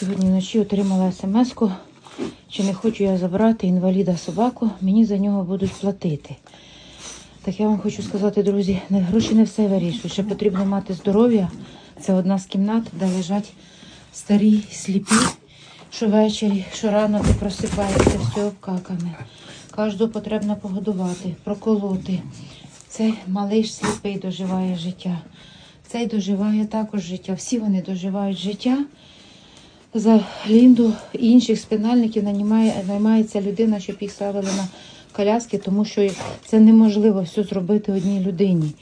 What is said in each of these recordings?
Сьогодні вночі отримала смс-ку, чи не хочу я забрати інваліда собаку, мені за нього будуть платити. Так я вам хочу сказати, друзі, гроші не все вирішують. Ще потрібно мати здоров'я. Це одна з кімнат, де лежать старі, сліпі, що ввечері, що рано ти просипаєшся, все обкакане. Кожного потрібно погодувати, проколоти. Цей малиш сліпий доживає життя. Цей доживає також життя. Всі вони доживають життя. За Лінду і інших спинальників наймає, наймається людина, щоб їх ставили на коляски, тому що це неможливо все зробити одній людині.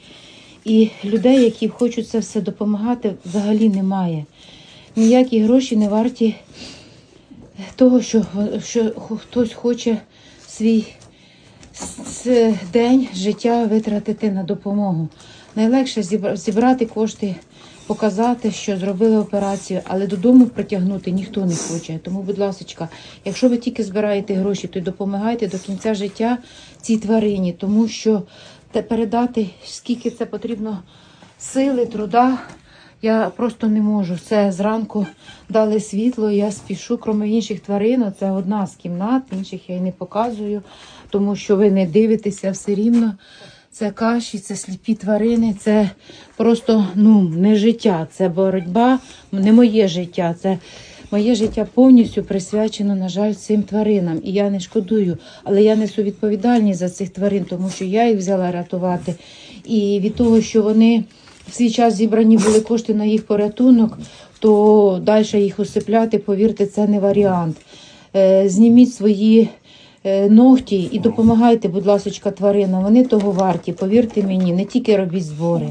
І людей, які хочуть це все допомагати, взагалі немає. Ніякі гроші не варті того, що, що хтось хоче свій день життя витратити на допомогу. Найлегше зібрати кошти, показати, що зробили операцію, але додому притягнути ніхто не хоче. Тому, будь ласка, якщо ви тільки збираєте гроші, то й допомагайте до кінця життя цій тварині, тому що передати, скільки це потрібно сили, труда. Я просто не можу. Це зранку дали світло, я спішу, крім інших тварин. Це одна з кімнат, інших я й не показую, тому що ви не дивитеся все рівно. Це каші, це сліпі тварини, це просто ну, не життя, це боротьба, не моє життя. Це моє життя повністю присвячено, на жаль, цим тваринам. І я не шкодую, але я несу відповідальність за цих тварин, тому що я їх взяла рятувати. І від того, що вони в свій час зібрані були кошти на їх порятунок, то далі їх усипляти, повірте, це не варіант. Е, Зніміть свої ногті і допомагайте, будь ласка, тваринам. Вони того варті. Повірте мені, не тільки робіть збори.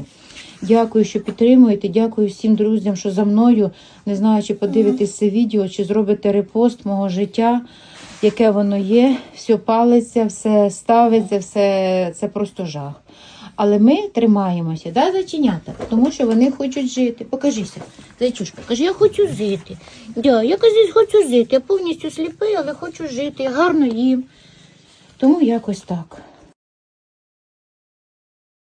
Дякую, що підтримуєте. Дякую всім друзям, що за мною. Не знаю, чи подивитесь це відео, чи зробите репост мого життя, яке воно є. Все палиться, все ставиться, все це просто жах. Але ми тримаємося, да, заченята, тому що вони хочуть жити. Покажися, зайчушка, каже, я хочу жити. Да, я кажу, хочу жити. Я повністю сліпий, але хочу жити. Я гарно їм. Тому якось так.